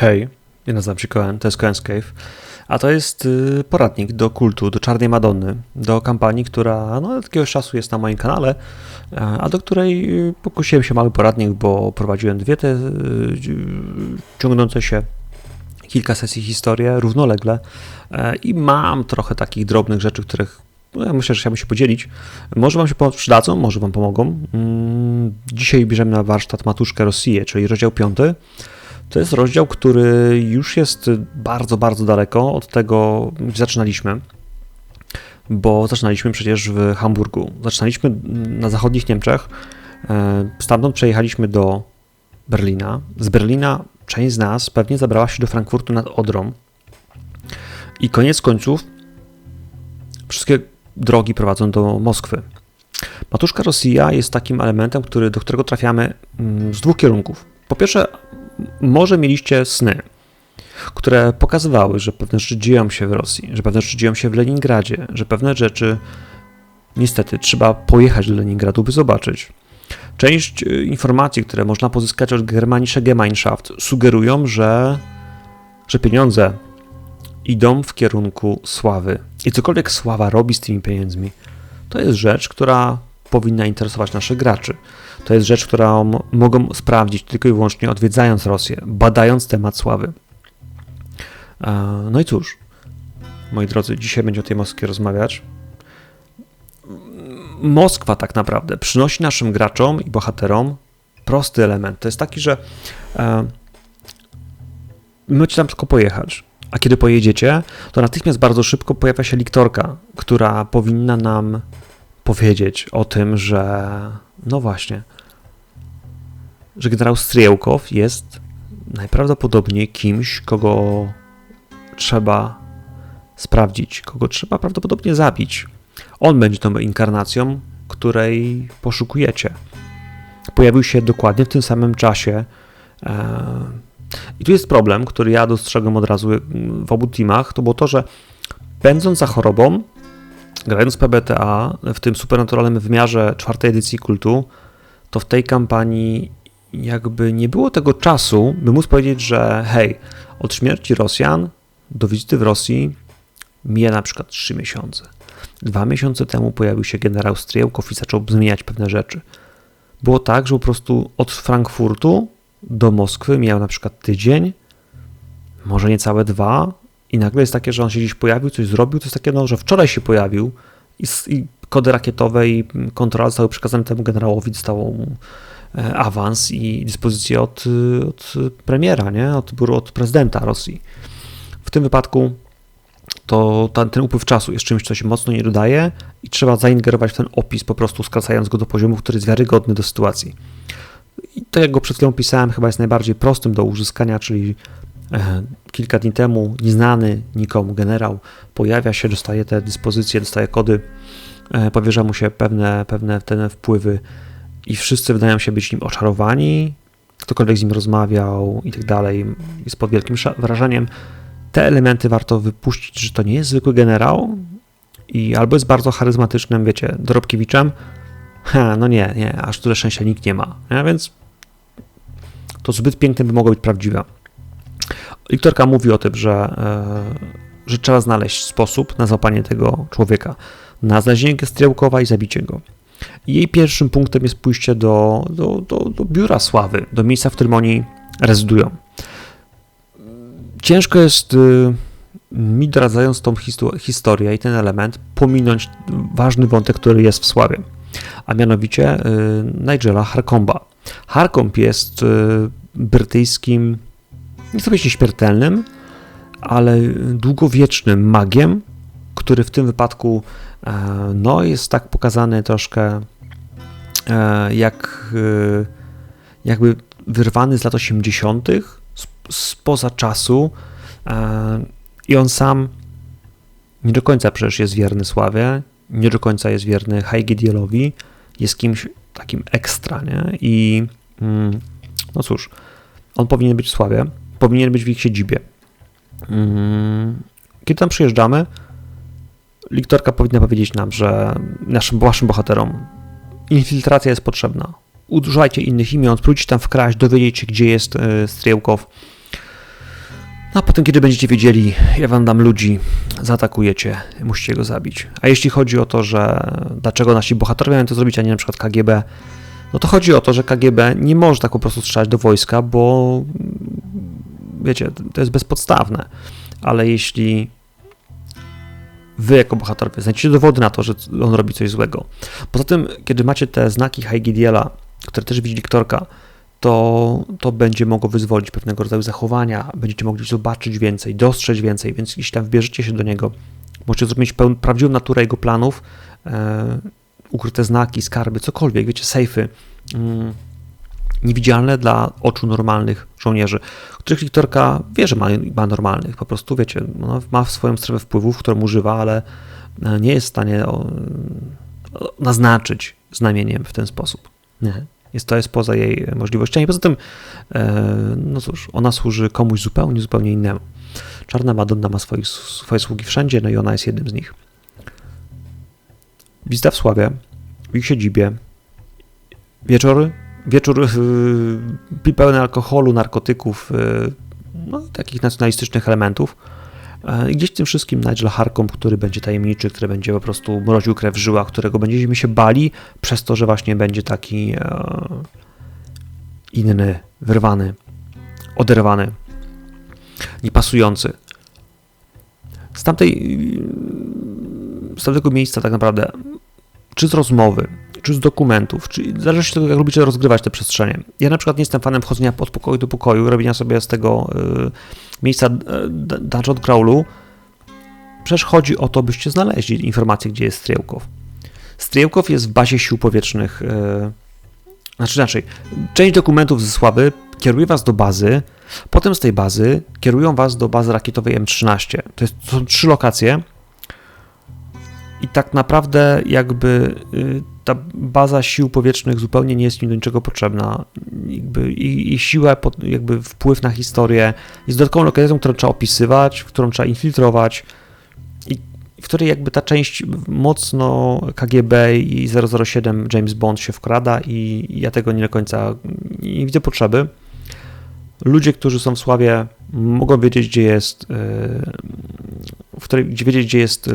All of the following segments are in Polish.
Hej, ja nazywam się Cohen, to jest Cohen's Cave, a to jest y, poradnik do kultu, do Czarnej Madonny, do kampanii, która no, od jakiegoś czasu jest na moim kanale, a do której y, pokusiłem się mały poradnik, bo prowadziłem dwie te y, ciągnące się kilka sesji historię równolegle e, i mam trochę takich drobnych rzeczy, których no, ja myślę, że chciałbym się podzielić. Może Wam się przydadzą, może Wam pomogą. Mm, dzisiaj bierzemy na warsztat Matuszkę Rosję, czyli rozdział piąty. To jest rozdział, który już jest bardzo, bardzo daleko od tego, gdzie zaczynaliśmy, bo zaczynaliśmy przecież w Hamburgu. Zaczynaliśmy na zachodnich Niemczech, e, stamtąd przejechaliśmy do Berlina. Z Berlina część z nas pewnie zabrała się do Frankfurtu nad Odrą. I koniec końców wszystkie drogi prowadzą do Moskwy. Matuszka Rosja jest takim elementem, który, do którego trafiamy mm, z dwóch kierunków. Po pierwsze, może mieliście sny, które pokazywały, że pewne rzeczy dzieją się w Rosji, że pewne rzeczy dzieją się w Leningradzie, że pewne rzeczy niestety trzeba pojechać do Leningradu, by zobaczyć. Część y, informacji, które można pozyskać od Germanische Gemeinschaft, sugerują, że, że pieniądze idą w kierunku sławy. I cokolwiek sława robi z tymi pieniędzmi, to jest rzecz, która powinna interesować naszych graczy. To jest rzecz, którą mogą sprawdzić tylko i wyłącznie odwiedzając Rosję, badając temat sławy. E, no i cóż, moi drodzy, dzisiaj będzie o tej Moskwie rozmawiać. Moskwa tak naprawdę przynosi naszym graczom i bohaterom prosty element. To jest taki, że e, możecie tam tylko pojechać. A kiedy pojedziecie, to natychmiast bardzo szybko pojawia się liktorka, która powinna nam powiedzieć o tym, że no właśnie, że generał Stryjełkow jest najprawdopodobniej kimś, kogo trzeba sprawdzić, kogo trzeba prawdopodobnie zabić. On będzie tą inkarnacją, której poszukujecie. Pojawił się dokładnie w tym samym czasie. E, I tu jest problem, który ja dostrzegłem od razu w obu teamach, to było to, że pędząc za chorobą, grając PBTA w tym supernaturalnym wymiarze czwartej edycji kultu, to w tej kampanii jakby nie było tego czasu, by móc powiedzieć, że hej, od śmierci Rosjan do wizyty w Rosji mija na przykład 3 miesiące. Dwa miesiące temu pojawił się generał Stryjełkow i zaczął zmieniać pewne rzeczy. Było tak, że po prostu od Frankfurtu do Moskwy miał na przykład tydzień, może niecałe dwa, i nagle jest takie, że on się gdzieś pojawił, coś zrobił. To jest takie, no, że wczoraj się pojawił i, i kody rakietowe i kontrola zostały przekazane temu generałowi, dostało mu e, awans i dyspozycję od, od premiera, nie? Od, od prezydenta Rosji. W tym wypadku to ten, ten upływ czasu jest czymś, co się mocno nie dodaje i trzeba zaingerować w ten opis, po prostu skracając go do poziomu, który jest wiarygodny do sytuacji. I to, jak go przed chwilą pisałem, chyba jest najbardziej prostym do uzyskania, czyli kilka dni temu nieznany nikomu generał pojawia się, dostaje te dyspozycje, dostaje kody, e, powierza mu się pewne, pewne te wpływy i wszyscy wydają się być nim oczarowani, ktokolwiek z nim rozmawiał i tak dalej, jest pod wielkim wrażeniem te elementy warto wypuścić, że to nie jest zwykły generał i albo jest bardzo charyzmatycznym, wiecie, Dorobkiewiczem, ha, no nie, nie, aż tyle szczęścia nikt nie ma, nie? więc to zbyt piękne by mogło być prawdziwe. Liktorka mówi o tym, że, e, że trzeba znaleźć sposób na złapanie tego człowieka, na znalezienie Gestriełkowa i zabicie go. Jej pierwszym punktem jest pójście do, do, do, do biura sławy, do miejsca, w którym oni rezydują ciężko jest y, mi doradzając tą historię i ten element pominąć ważny wątek, który jest w sławie, a mianowicie y, Nigela Harkomba. Harkomb jest y, brytyjskim, nie chcę powiedzieć śmiertelnym, ale długowiecznym magiem, który w tym wypadku e, no, jest tak pokazany troszkę e, jak jakby wyrwany z lat 80., spoza czasu e, i on sam nie do końca przecież jest wierny Sławie, nie do końca jest wierny Haigidielowi, jest kimś takim ekstra, nie? I mm, no cóż, on powinien być w Sławie, powinien być w ich siedzibie. Mm, kiedy tam przyjeżdżamy, Liktorka powinna powiedzieć nam, że naszym waszym bohaterom infiltracja jest potrzebna. Używajcie innych imion, spróbujcie tam wkraść, dowiedzieć się, gdzie jest e, Striełkow, No a potem, kiedy będziecie wiedzieli, ja wam dam ludzi, zaatakujecie, musicie go zabić. A jeśli chodzi o to, że dlaczego nasi bohaterowie mają to zrobić, a nie na przykład KGB, no to chodzi o to, że KGB nie może tak po prostu strzelać do wojska, bo wiecie, to jest bezpodstawne. Ale jeśli wy jako bohaterowie znajdziecie dowody na to, że on robi coś złego. Poza tym, kiedy macie te znaki Heigidiela, które też widzi diktorka, to, to będzie mogło wyzwolić pewnego rodzaju zachowania, będziecie mogli zobaczyć więcej, dostrzec więcej, więc jeśli tam wbierzecie się do niego, możecie zrobić pełn, prawdziwą naturę jego planów, e, ukryte znaki, skarby, cokolwiek, wiecie, sejfy, mm, niewidzialne dla oczu normalnych żołnierzy, których Liktorka wie, że ma, ma normalnych, po prostu, wiecie, no, ma swoją strefę wpływów, którą używa, ale e, nie jest w stanie o, o, naznaczyć znamieniem w ten sposób. Nie. Jest, to jest poza jej możliwościami. Poza tym, e, no cóż, ona służy komuś zupełnie, zupełnie innemu. Czarna Madonna ma swoich, swoje sługi wszędzie, no i ona jest jednym z nich. Wizyta w Sławie, w ich siedzibie, wieczór, wieczór yy, pełny alkoholu, narkotyków, yy, no, takich nacjonalistycznych elementów. I gdzieś tym wszystkim Nigel Harcombe, który będzie tajemniczy, który będzie po prostu mroził krew w żyłach, którego będziemy się bali przez to, że właśnie będzie taki e, inny, wyrwany, oderwany, niepasujący. Z, tamtej, z tamtego miejsca tak naprawdę, czy z rozmowy, czy z dokumentów, czy zależy od tego, jak lubicie rozgrywać te przestrzenie. Ja na przykład nie jestem fanem wchodzenia od pokoju do pokoju, robienia sobie z tego y, miejsca y, dungeon crawlu. Przecież chodzi o to, byście znaleźli informację, gdzie jest Stryłkow. Stryłkow jest w bazie sił powietrznych. Y, znaczy inaczej, część dokumentów ze Sławy kieruje was do bazy, potem z tej bazy kierują was do bazy rakietowej M13. To, jest, to są trzy lokacje, i tak naprawdę jakby y, ta baza sił powietrznych zupełnie nie jest mi do niczego potrzebna. Jakby i, i siła, jakby wpływ na historię jest dodatkową lokalizacją, którą trzeba opisywać, w którą trzeba infiltrować i w której jakby ta część mocno KGB i 007 James Bond się wkrada i ja tego nie do końca nie widzę potrzeby. Ludzie, którzy są w Sławie mogą wiedzieć, gdzie jest, y, w której, gdzie wiedzieć, gdzie jest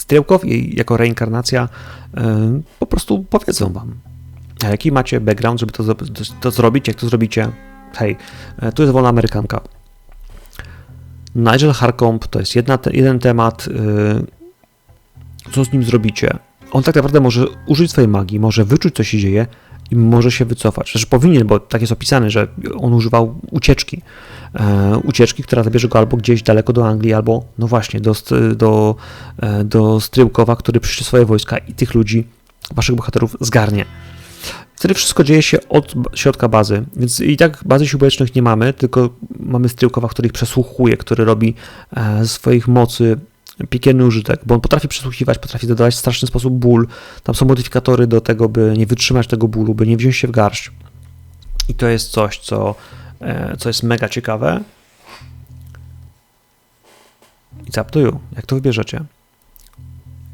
y, Stryłkow i jako reinkarnacja e, po prostu powiedzą wam, jaki macie background, żeby to, to, zrobić, jak to zrobicie. Hej, e, tu jest wolna Amerykanka. Nigel Harcombe to jest jedna, jeden temat, e, co z nim zrobicie. On tak naprawdę może użyć swojej magii, może wyczuć, co się dzieje i może się wycofać. Znaczy powinien, bo tak jest opisane, że on używał ucieczki. E, ucieczki, która zabierze go albo gdzieś daleko do Anglii, albo no właśnie do, do, e, do Stryłkowa, który przyszli swoje wojska i tych ludzi, waszych bohaterów zgarnie. Wtedy wszystko dzieje się od środka bazy, więc i tak bazy sił nie mamy, tylko mamy Stryłkowa, który ich przesłuchuje, który robi e, swoich mocy piekielny użytek, bo on potrafi przesłuchiwać, potrafi dodawać w straszny sposób ból. Tam są modyfikatory do tego, by nie wytrzymać tego bólu, by nie wziąć się w garść. I to jest coś, co, e, co jest mega ciekawe. I up to you. Jak to wybierzecie?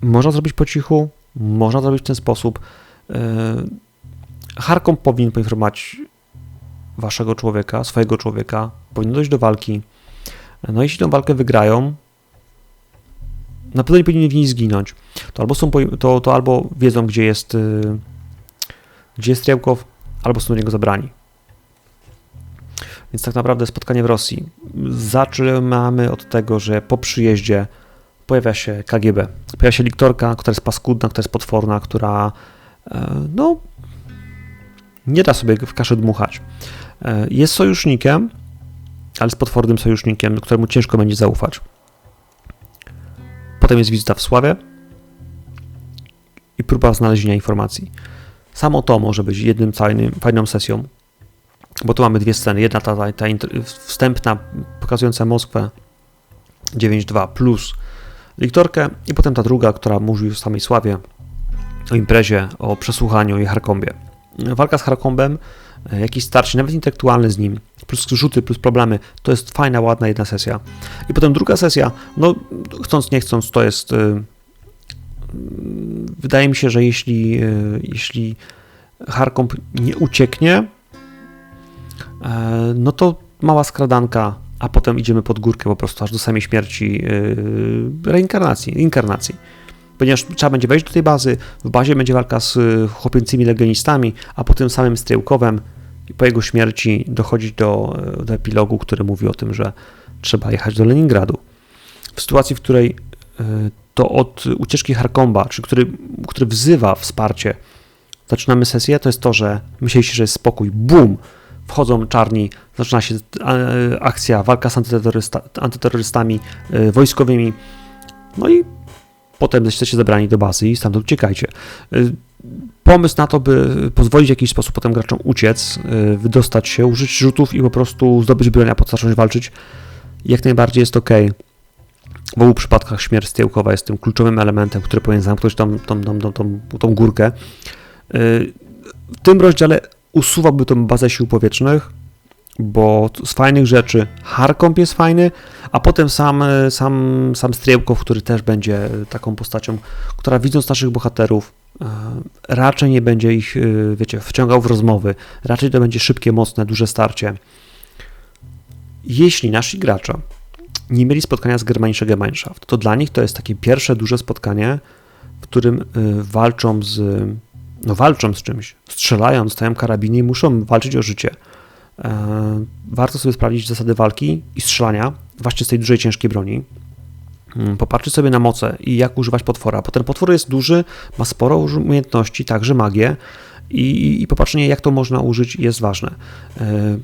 Można zrobić po cichu, można zrobić w ten sposób. E, Harką powinien poinformować waszego człowieka, swojego człowieka, powinien dojść do walki. No jeśli tę walkę wygrają, na pewno nie powinni niej zginąć. To albo, są, to, to albo wiedzą, gdzie jest, yy, gdzie jest Strzałkow, albo są do niego zabrani. Więc tak naprawdę spotkanie w Rosji. Zaczynamy od tego, że po przyjeździe pojawia się KGB. Pojawia się liktorka, która jest paskudna, która jest potworna, która e, no nie da sobie w kaszę dmuchać. E, jest sojusznikiem, ale z potwornym sojusznikiem, któremu ciężko będzie zaufać. Potem jest wizyta w Sławie i próba znalezienia informacji. Samo to może być jednym fajną sesją, bo tu mamy dwie sceny. Jedna ta, ta, ta wstępna, pokazująca Moskwę 9.2 plus Liktorkę i potem ta druga, która mówi o samej Sławie, o imprezie, o przesłuchaniu i Harkombie. Walka z Harkombem, e, jakiś starcie, nawet intelektualny z nim, plus rzuty, plus problemy. To jest fajna, ładna jedna sesja. I potem druga sesja, no chcąc, nie chcąc, to jest. Yy, wydaje mi się, że jeśli, yy, jeśli Harkomp nie ucieknie, yy, no to mała skradanka a potem idziemy pod górkę po prostu aż do samej śmierci yy, reinkarnacji, inkarnacji. Ponieważ trzeba będzie wejść do tej bazy, w bazie będzie walka z y, chłopięcymi legionistami, a po tym samym Stryłkowem po jego śmierci dochodzić do, do epilogu, który mówi o tym, że trzeba jechać do Leningradu. W sytuacji, w której y, to od ucieczki Harkomba, czy który, który wzywa wsparcie, zaczynamy sesję, to jest to, że myśleliście, że jest spokój, bum, wchodzą czarni, zaczyna się akcja, walka z antyterrorysta, antyterrorystami y, wojskowymi, no i potem jesteście zabrani do bazy i stamtąd uciekajcie. Y, pomysł na to, by pozwolić w jakiś sposób potem graczom uciec, y, wydostać się, użyć rzutów i po prostu zdobyć broń, a zacząć walczyć, jak najbardziej jest ok. W obu przypadkach śmierć tyłkowa jest tym kluczowym elementem, który powinien zamknąć tą, tą, tą, tą, tą, tą górkę. W tym rozdziale usuwałby tą bazę sił powietrznych, bo z fajnych rzeczy Harkomp jest fajny, a potem sam, sam, sam Striełkow, który też będzie taką postacią, która widząc naszych bohaterów e, raczej nie będzie ich, e, wiecie, wciągał w rozmowy, raczej to będzie szybkie, mocne, duże starcie. Jeśli nasi gracze nie mieli spotkania z Germanische Gemeinschaft, to dla nich to jest takie pierwsze duże spotkanie, w którym e, walczą z no walczą z czymś, strzelają, dostają karabiny i muszą walczyć o życie. E, warto sobie sprawdzić zasady walki i strzelania właśnie z tej dużej, ciężkiej broni. Mm, popatrzeć sobie na moce i jak używać potwora, bo ten potwór jest duży, ma sporo umiejętności, także magię i, i popatrzenie jak to można użyć jest ważne. E,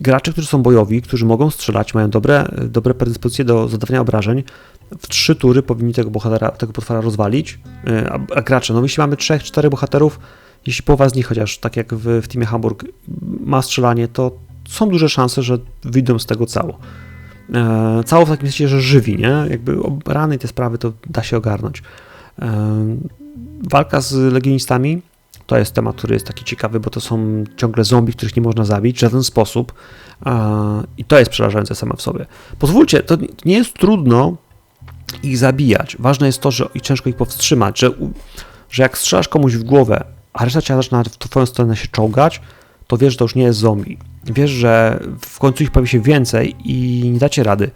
gracze, którzy są bojowi, którzy mogą strzelać, mają dobre, dobre predyspozycje do zadawania obrażeń, w trzy tury powinni tego bohatera, tego potwora rozwalić, e, a, a gracze, no jeśli mamy trzech, czterech bohaterów, jeśli połowa z nich, chociaż tak jak w, w teamie Hamburg, ma strzelanie, to są duże szanse, że wyjdą z tego cało. E, cało w takim sensie, że żywi, nie? Jakby rany te sprawy to da się ogarnąć. E, walka z legionistami to jest temat, który jest taki ciekawy, bo to są ciągle zombie, których nie można zabić w żaden sposób. E, I to jest przerażające same w sobie. Pozwólcie, to nie jest trudno ich zabijać. Ważne jest to, że i ciężko ich powstrzymać, że, że jak strzelasz komuś w głowę, a reszta cię zaczyna w twoją stronę się czołgać, to wiesz, że to już nie jest zombie. Wiesz, że w końcu ich pojawi się więcej i nie dacie rady.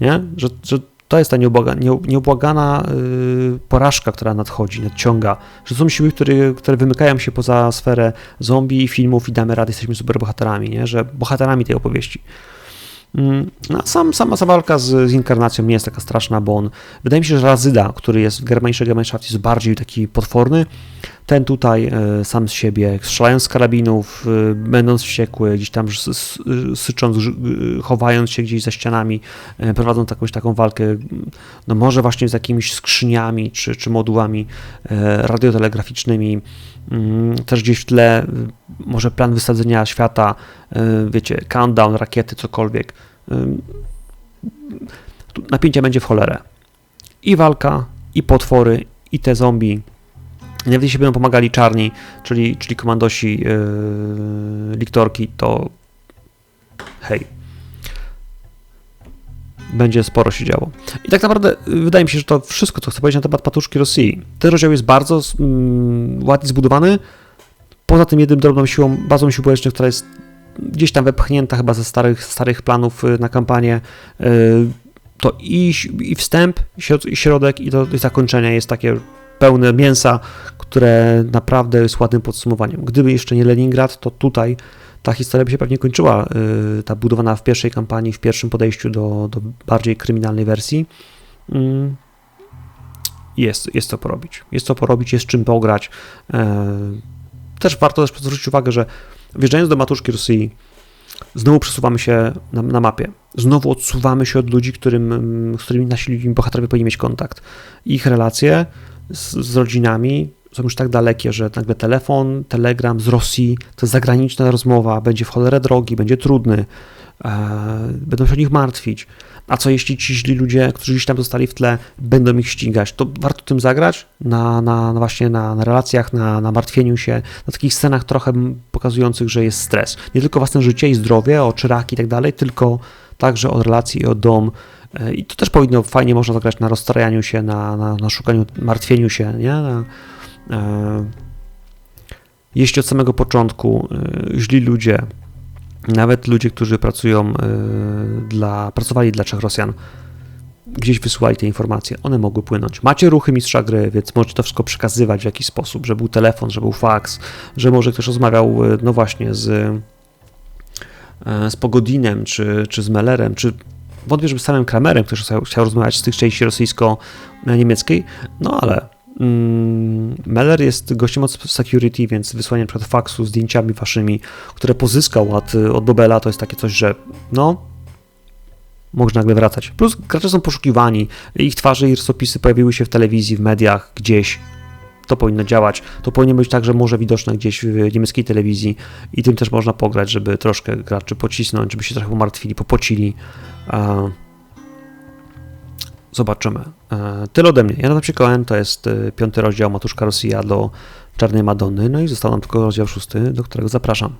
Nie? Że, że to jest ta nieubłagana, nieubłagana yy, porażka, która nadchodzi, nadciąga. Że są siły, które, które wymykają się poza sferę zombie, filmów i damy radę, jesteśmy superbohaterami, nie? że bohaterami tej opowieści. Mm, no, sam, sama walka z, z, inkarnacją nie jest taka straszna, bo on, wydaje mi się, że Razyda, który jest w Germanische Gemeinschaft jest bardziej taki potworny, ten tutaj e, sam z siebie, strzelając z karabinów, e, będąc wściekły, gdzieś tam sycząc, chowając się gdzieś za ścianami, e, prowadzą jakąś taką walkę, no może właśnie z jakimiś skrzyniami czy, czy modułami radiotelegraficznymi, mm, też gdzieś w tle może plan wysadzenia świata, wiecie, countdown, rakiety, cokolwiek. Napięcie będzie w cholerę. I walka, i potwory, i te zombie, nawet jeśli będą pomagali czarni, czyli, czyli komandosi yy, liktorki, to hej, będzie sporo się działo. I tak naprawdę yy, wydaje mi się, że to wszystko, co chcę powiedzieć na temat patuszki Rosji. Ten rozdział jest bardzo mm, ładnie zbudowany, poza tym jednym drobną siłą, bazą sił społecznych, która jest gdzieś tam wepchnięta chyba ze starych, starych planów yy, na kampanię, yy, to i, i wstęp, i środek, i to i zakończenie jest takie pełne mięsa, które naprawdę jest ładnym podsumowaniem. Gdyby jeszcze nie Leningrad, to tutaj ta historia by się pewnie kończyła, y, ta budowana w pierwszej kampanii, w pierwszym podejściu do, do bardziej kryminalnej wersji. Mm, jest, jest co porobić. Jest co porobić, jest czym pograć. E, też warto też zwrócić uwagę, że wjeżdżając do matuszki Rosji, znowu przesuwamy się na, na, mapie. Znowu odsuwamy się od ludzi, którym, z którymi nasi bohaterowie powinni mieć kontakt. Ich relacje z, z rodzinami są już tak dalekie, że nagle telefon, telegram z Rosji, to jest zagraniczna rozmowa, będzie w cholerę drogi, będzie trudny, e, będą się o nich martwić. A co jeśli ci źli ludzie, którzy gdzieś tam zostali w tle, będą ich ścigać? To warto tym zagrać na, na, na właśnie na, na, relacjach, na, na martwieniu się, na takich scenach trochę pokazujących, że jest stres. Nie tylko własne życie i zdrowie, o czyraki i tak dalej, tylko także o relacji i o dom, I to też powinno fajnie można zagrać na rozstrajaniu się, na, na, na szukaniu, martwieniu się, nie? Na, e, jeśli od samego początku e, źli ludzie Nawet ludzie, którzy pracują y, dla, pracowali dla Czech Rosjan, gdzieś wysyłali te informacje, one mogły płynąć. Macie ruchy mistrza gry, więc możecie to wszystko przekazywać w jakiś sposób, że był telefon, że był fax, że może ktoś rozmawiał, y, no właśnie, z, y, z Pogodinem, czy, czy z Mellerem, czy wątpię, żeby z samym Kramerem, który chciał, rozmawiać z tych części rosyjsko-niemieckiej, no ale mm, Meller jest gościem od security, więc wysłanie np. faksu, zdjęciami waszymi, które pozyskał od, od Dobela, to jest takie coś, że no, może nagle wracać. Plus gracze są poszukiwani, ich twarze i rysopisy pojawiły się w telewizji, w mediach, gdzieś. To powinno działać. To powinno być także może widoczne gdzieś w niemieckiej telewizji i tym też można pograć, żeby troszkę graczy pocisnąć, żeby się trochę pomartwili, popocili. Zobaczymy. E, tyle ode mnie. Ja na Koen to jest e, piąty rozdział Matuszka Rosja do Czarnej Madony, no i został nam tylko rozdział szósty, do którego zapraszam.